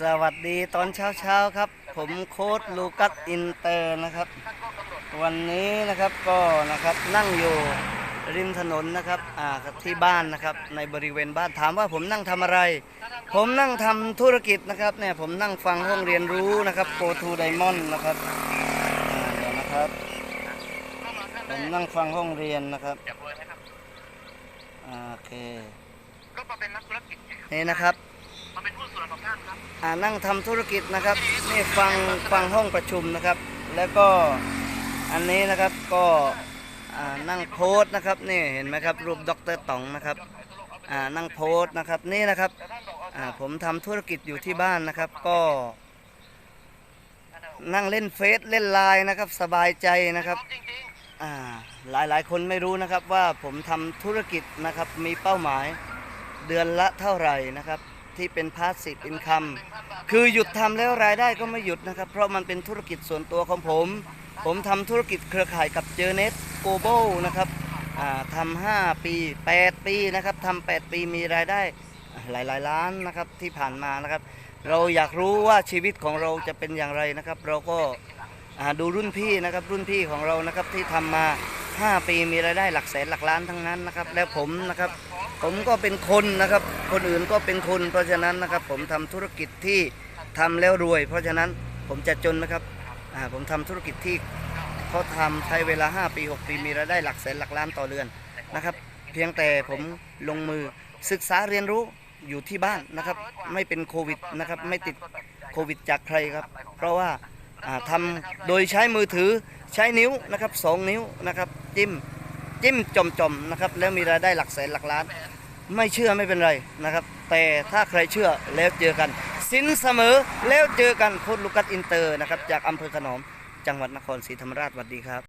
สวัสดีตอนเช้าเช้าๆครับ ผมโค้ดลูกัสอินเตอร์นะครับ วันนี้นะครับก็นะครับนั่งอยู่ริมถนนนะครับอ่าที่บ้านนะครับ ในบริเวณบ้านถามว่าผมนั่งทำอะไร ผมนั่งทำธุรกิจนะครับเนี่ยผมนั่งฟังห้องเรียนรู้นะครับ Go to Diamond นะครับอ่าเดี๋ยวนะครับ ผมนั่งฟังห้องเรียนนะครับอย่าเบอร์นะครับอ่าโอเคก็มาเป็นนักธุรกิจไงนี่นะครับมาเป็นผู้น ส่วนของท่านครับอ่านั่งทำธุรกิจนะครับนี่ฟังฟังห้องประชุมนะครับ แล้วก็อันนี้นะครับก็อ่านั่งโพสต์นะครับนี่เห็นไหมครับรูปดรต๋องนะครับอ่านั่งโพสต์นะครับนี่นะครับอ่าผมทำธุรกิจอยู่ที่บ้านนะครับก็ นั่งเล่นเฟซเล่นไลน์นะครับสบายใจนะครับอ่าหลายหลายคนไม่รู้นะครับว่าผมทำธุรกิจนะครับมีเป้าหมายเดือนละเท่าไหร่นะครับ ที่เป็น passive income คือหยุดทำแล้วรายได้ก็ไม่หยุดนะครับ เพราะมันเป็นธุรกิจส่วนตัวของผม ผมทำธุรกิจเครือข่ายกับเจอเน็ตโกลบอลนะครับอ่าทำห้าปี8ปีนะครับทำ8ปีมีรายได้หลายหลายๆล้านนะครับที่ผ่านมานะครับ เราอยากรู้ว่าชีวิตของเราจะเป็นอย่างไรนะครับ เราก็ดูรุ่นพี่นะครับรุ่นพี่ของเรานะครับที่ทำมา 5 ปีมีรายได้หลักแสนหลักล้านทั้งนั้นนะครับ แล้วผมนะครับ ผมก็เป็นคนนะครับ คนอื่นก็เป็นคน เพราะฉะนั้นนะครับ ผมทำธุรกิจที่ทำแล้วรวย เพราะฉะนั้นผมจะจนนะครับผมทำธุรกิจที่เขาทำใช้เวลา 5 ปี 6 ปีมีรายได้หลักแสนหลักล้านต่อเดือนนะครับ เพียงแต่ผมลงมือศึกษาเรียนรู้อยู่ที่บ้านนะครับ ไม่เป็นโควิดนะครับ ไม่ติดโควิดจากใครครับ เพราะว่าอ่าทำโดยใช้มือถือใช้นิ้วนะครับสองนิ้วนะครับจิ้ม จิ้มจอมจอมๆนะครับแล้วมีรายได้หลักแสนหลักล้าน ไม่เชื่อไม่เป็นไรนะครับ แต่ถ้าใครเชื่อแล้วเจอกัน สินเสมอแล้วเจอกันโคตรลูกัสอินเตอร์นะครับจากอำเภอขนอมจังหวัดนครศรีธรรมราชสวัสดีครับ